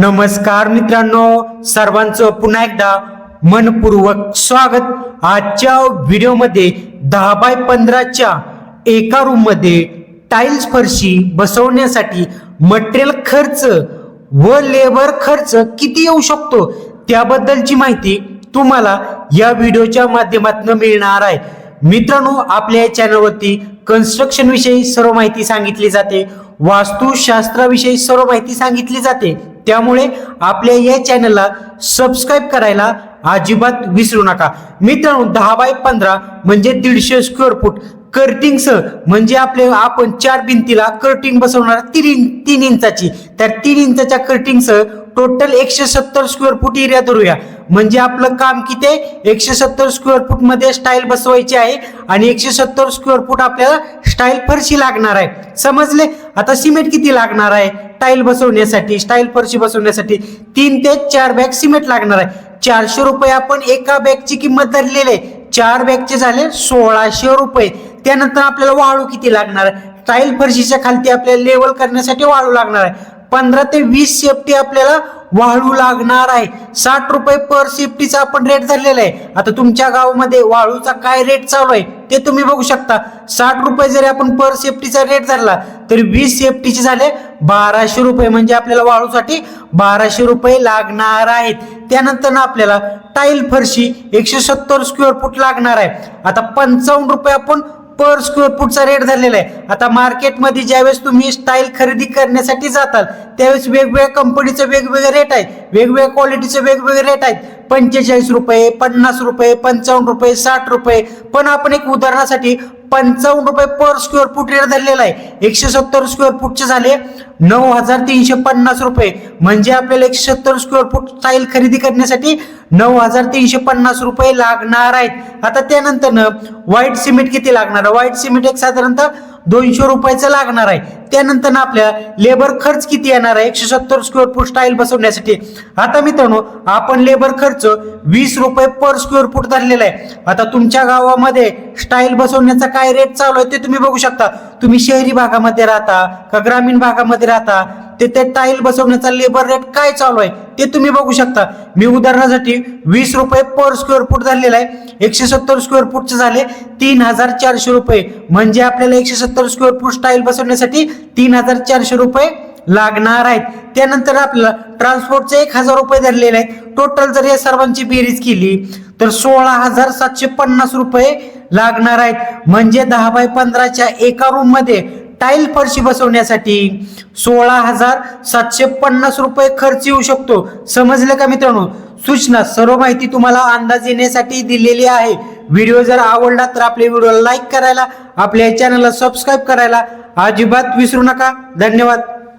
नमस्कार मित्रांनो सर्वांचं पुन्हा एकदा मनपूर्वक स्वागत. आजच्या व्हिडिओमध्ये दहा बाय पंधराच्या एका रूममध्ये टाइल्स फरशी बसवण्यासाठी मटेरियल खर्च व लेबर खर्च किती येऊ शकतो त्याबद्दलची माहिती तुम्हाला या व्हिडिओच्या माध्यमातून मिळणार आहे. मित्रांनो आपल्या या चॅनलवरती कन्स्ट्रक्शन विषयी सर्व माहिती सांगितली जाते वास्तुशास्त्राविषयी सर्व माहिती सांगितली जाते. त्यामुळे आपल्या या चॅनलला सबस्क्राईब करायला अजिबात विसरू नका. मित्रांनो दहा बाय पंधरा म्हणजे दीडशे स्क्वेअर फूट कर्टिंगसह म्हणजे आपले आपण चार भिंतीला कर्टिंग बसवणार तीन तीन इंचाची. त्या तीन इंचाच्या कर्टिंगसह टोटल एकशे सत्तर स्क्वेअर फूट एरिया धरूया. म्हणजे आपलं काम किती आहे? एकशे सत्तर स्क्वेअर फूटमध्ये स्टाईल बसवायची आहे आणि एकशे सत्तर स्क्वेअर फूट आपल्याला स्टाईल फरशी लागणार आहे. समजले? आता सिमेंट किती लागणार आहे? टाईल बसवण्यासाठी स्टाईल फरशी बसवण्यासाठी तीन ते चार बॅग सिमेंट लागणार आहे. चारशे रुपये आपण एका बॅगची किंमत धरलेली आहे. चार बॅगचे झाले सोळाशे रुपये. त्यानंतर आपल्याला वाळू किती लागणार? आहे टाईल फरशीच्या खालती आपल्याला लेवल करण्यासाठी वाळू लागणार आहे. पंधरा ते वीस सेफ्टी आपल्याला वाळू लागणार आहे. साठ रुपये पर सेफ्टीचा आपण रेट धरलेला आहे. आता तुमच्या गावामध्ये वाळूचा काय रेट चालू आहे ते तुम्ही बघू शकता. साठ रुपये जरी आपण पर सेफ्टीचा रेट धरला तरी वीस सेफ्टीचे झाले बाराशे रुपये म्हणजे आपल्याला वाळूसाठी बाराशे रुपये लागणार आहेत. त्यानंतर आपल्याला टाईल फरशी एकशे सत्तर स्क्वेअर फूट लागणार आहे. आता पंचावन्न रुपये आपण पर स्क्वेअर फूटचा रेट झालेला आहे. आता मार्केटमध्ये ज्यावेळेस तुम्ही स्टाईल खरेदी करण्यासाठी जाताल त्यावेळेस वेगवेगळ्या कंपनीचे वेगवेगळे रेट आहेत. वेगवेगळ्या क्वालिटीचे वेगवेगळे रेट आहेत. पंचेचाळीस रुपये पन्नास रुपये पंचावन्न रुपये साठ रुपये. पण आपण एक उदाहरणासाठी पंचावन्न रुपये पर स्क्वेअर फूट रेट धरलेला आहे. एकशे सत्तर स्क्वेअर फूटचे झाले. नऊ हजार तीनशे पन्नास रुपये. म्हणजे आपल्याला एकशे सत्तर स्क्वेअर फूट स्टाईल खरेदी करण्यासाठी नऊ हजार तीनशे पन्नास रुपये लागणार आहेत. आता त्यानंतर व्हाईट सिमेंट किती लागणार? व्हाईट सिमेंट एक साधारणतः दोनशे रुपयाचं लागणार आहे. त्यानंतर आपल्या लेबर खर्च किती येणार आहे? एकशे सत्तर स्क्वेअर फूट स्टाईल बसवण्यासाठी. आता मित्रांनो आपण लेबर खर्च वीस रुपये पर स्क्वेअर फूट धरलेला आहे. आता तुमच्या गावामध्ये स्टाईल बसवण्याचा काय रेट चालू आहे ते तुम्ही बघू शकता. तुम्ही शहरी भागामध्ये राहता का ग्रामीण भागामध्ये राहता ते ते टाईल बसवण्याचा लेबर रेट काय चालू आहे ते तुम्ही बघू शकता. मी उदाहरणासाठी वीस रुपये पर स्क्वेअर फूट झालेला आहे. एकशे सत्तर स्क्वेअर फूटचे झाले तीन हजार चारशे रुपये. म्हणजे आपल्याला एकशे सत्तर स्क्वेअर फूट टाईल बसवण्यासाठी तीन हजार चारशे रुपये लागणार आहेत. त्यानंतर आपल्याला ट्रान्सपोर्टचे एक हजार रुपये धरलेले आहेत. टोटल जर या सर्वांची बेरीज केली तर सोळा हजार सातशे पन्नास रुपये लागणार आहेत. म्हणजे दहा बाय पंधराच्या एका रूममध्ये टाईल फरशी बसवण्यासाठी सोळा हजार सातशे पन्नास रुपये खर्च येऊ शकतो. समजलं का मित्रांनो? सूचना सर्व माहिती तुम्हाला अंदाज येण्यासाठी दिलेली आहे. व्हिडिओ जर आवडला तर आपल्या व्हिडिओला लाईक करायला आपल्या चॅनलला सबस्क्राईब करायला अजिबात विसरू नका. धन्यवाद.